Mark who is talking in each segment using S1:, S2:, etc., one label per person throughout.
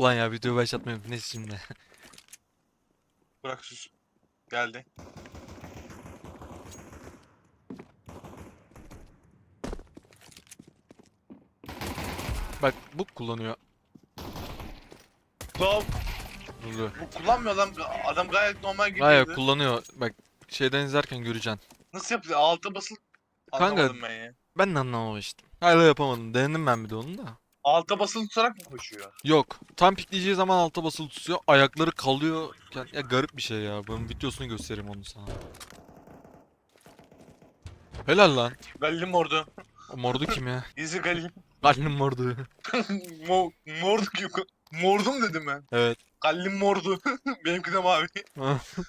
S1: Ulan ya video başlatmayayım. Neyse şimdi.
S2: Bırak sus. Geldi.
S1: Bak bu kullanıyor.
S2: Lan
S1: Oluyor.
S2: bu kullanmıyor adam. Adam gayet normal gidiyordu.
S1: Hayır kullanıyor. Bak şeyden izlerken göreceksin.
S2: Nasıl yapıyor? Alta basılı.
S1: Kanka-
S2: Anlamadım ben ya.
S1: Ben de anlamamıştım. Hala yapamadım. Denedim ben bir de onu da.
S2: Alta basılı tutarak mı koşuyor?
S1: Yok. Tam pikleyeceği zaman alta basılı tutuyor. Ayakları kalıyor. Ya, ya garip bir şey ya. Bunun videosunu göstereyim onu sana. Helal lan.
S2: Gallim ordu.
S1: O mordu kim ya?
S2: Easy Gallim.
S1: Annem mordu.
S2: Mo mordu yok. Mordum dedim ben.
S1: Evet.
S2: Gallim mordu. Benimki de mavi.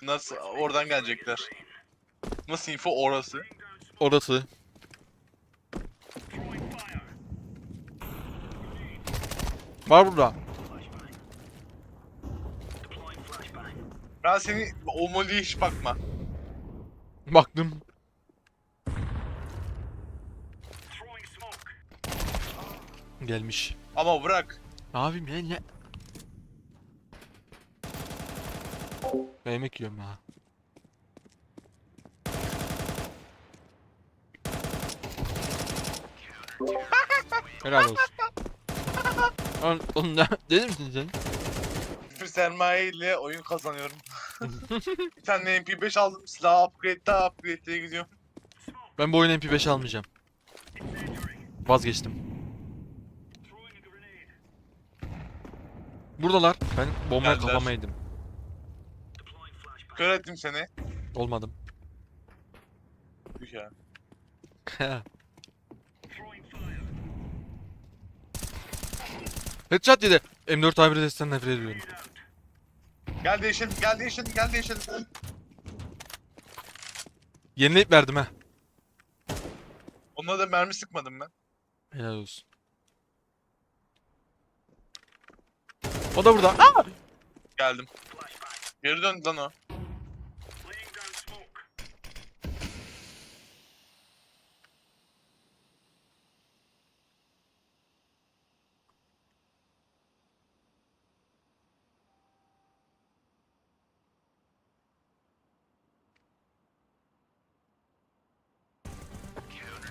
S2: Nasıl? Oradan gelecekler. Nasıl info orası?
S1: Orası. Var burada.
S2: Ben seni o moliye hiç bakma.
S1: Baktım. Gelmiş.
S2: Ama bırak.
S1: Ya ne? Ben yemek yiyorum ya. Helal olsun. Lan oğlum ne? Deli misin sen?
S2: Bir sermaye ile oyun kazanıyorum. bir tane MP5 aldım. Silah upgrade daha upgrade'e gidiyorum.
S1: Ben bu oyuna MP5 almayacağım. Vazgeçtim. Buradalar. Ben bombayı
S2: Geldiler.
S1: kafama yedim.
S2: Kör ettim seni.
S1: Olmadım.
S2: Tüh ya.
S1: Headshot yedi. M4 A1 desten nefret ediyorum.
S2: Gel değişelim, gel değişelim, gel değişelim.
S1: Yenileyip verdim ha.
S2: Onlara da mermi sıkmadım ben.
S1: Helal olsun. O da burada. Aa!
S2: Geldim. Geri döndü lan o.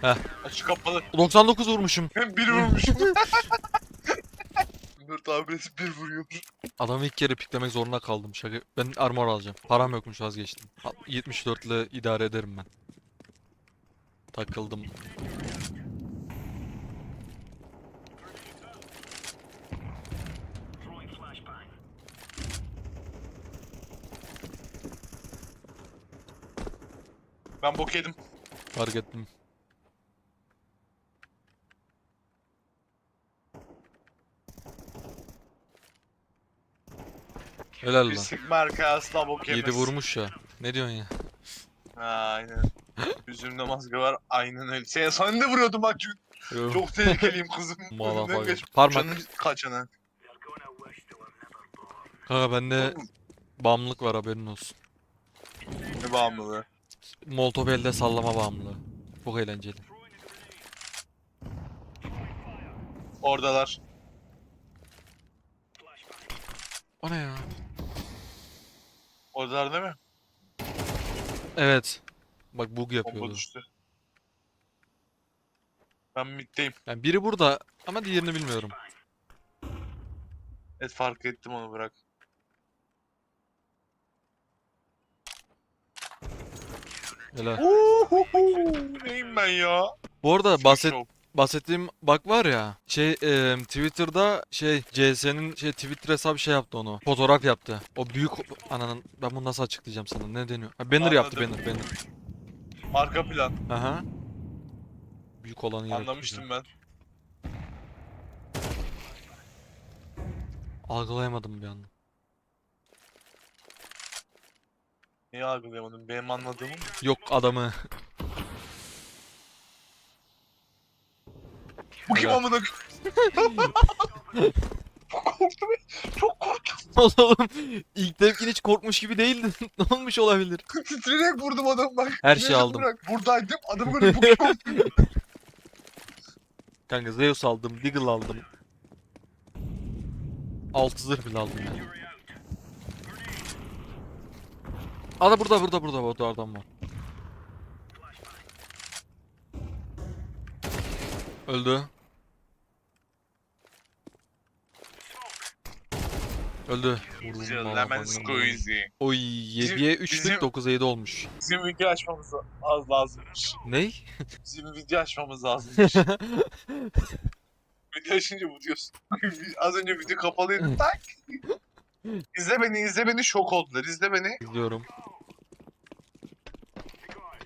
S1: Heh.
S2: Açık kapalı.
S1: 99 vurmuşum.
S2: Hem bir vurmuşum. Dört abresi bir vuruyor.
S1: Adamı ilk kere piklemek zorunda kaldım. Şaka. Ben armor alacağım. Param yokmuş vazgeçtim. Ha, 74 ile idare ederim ben. Takıldım.
S2: Ben bok yedim.
S1: Fark ettim. Helal lan.
S2: sıkma arka asla bok yemez.
S1: 7 vurmuş ya. Ne diyorsun ya?
S2: Ha, aynen. Yüzümde maske var. Aynen öyle. Sen, sen de vuruyordun bak.
S1: Yo.
S2: Çok tehlikeliyim kızım.
S1: Motherfucker.
S2: Önümden geç.
S1: Parmak.
S2: Canın kaçana.
S1: Kanka bende bağımlılık var haberin olsun.
S2: Ne bağımlılığı.
S1: Molotov elde sallama bağımlılığı. Çok eğlenceli.
S2: Oradalar.
S1: O ne ya?
S2: Oradalar değil mi?
S1: Evet. Bak bug
S2: Bomba
S1: yapıyordu.
S2: düştü. Ben middeyim.
S1: Yani biri burada ama diğerini bilmiyorum.
S2: Evet fark ettim onu bırak.
S1: Helal.
S2: Uhuhu, Neyim ben ya?
S1: Bu arada bahset
S2: Şok.
S1: Bahsettiğim bak var ya şey e, Twitter'da şey CS'nin şey Twitter hesabı şey yaptı onu. Fotoğraf yaptı. O büyük ananın ben bunu nasıl açıklayacağım sana? Ne deniyor? Ha, banner yaptı
S2: Anladım.
S1: banner banner.
S2: Arka plan.
S1: Aha. Büyük olanı yaratmış.
S2: Anlamıştım ben.
S1: Algılayamadım bir anda.
S2: Niye algılayamadım? Benim anladığımı mı?
S1: Yok adamı.
S2: Bu kim amına? Korktum. Çok korktum.
S1: Oğlum ilk tepkin hiç korkmuş gibi değildi. ne olmuş olabilir?
S2: Titreyerek vurdum adamı bak.
S1: Her şeyi aldım.
S2: Bırak. Buradaydım. Adamı böyle bu kim?
S1: Kanka Zeus aldım, Deagle aldım. Altı zırh bile aldım yani. Aa da burada burada burada burada adam var. Öldü. Öldü.
S2: Lemon squeezy.
S1: Oy
S2: Bizim-
S1: 7'ye 3'lük
S2: bizim-
S1: 9'a 7 olmuş.
S2: Bizim video açmamız az lazımmış.
S1: Ney?
S2: Bizim video açmamız lazımmış. video açınca bu diyorsun. az önce video kapalıydı tak. İzle beni izle beni şok oldular. İzle beni.
S1: İzliyorum.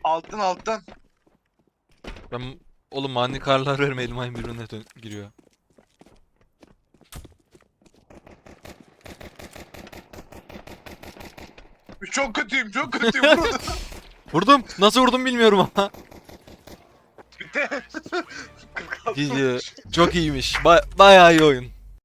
S2: Alttan alttan.
S1: Ben oğlum mani karlar verme elim ayım birbirine giriyor.
S2: Çok kötüyüm çok kötüyüm.
S1: Vurdum. Nasıl vurdum bilmiyorum ama.
S2: 46
S1: GG. Çok iyiymiş. Ba- bayağı iyi oyun.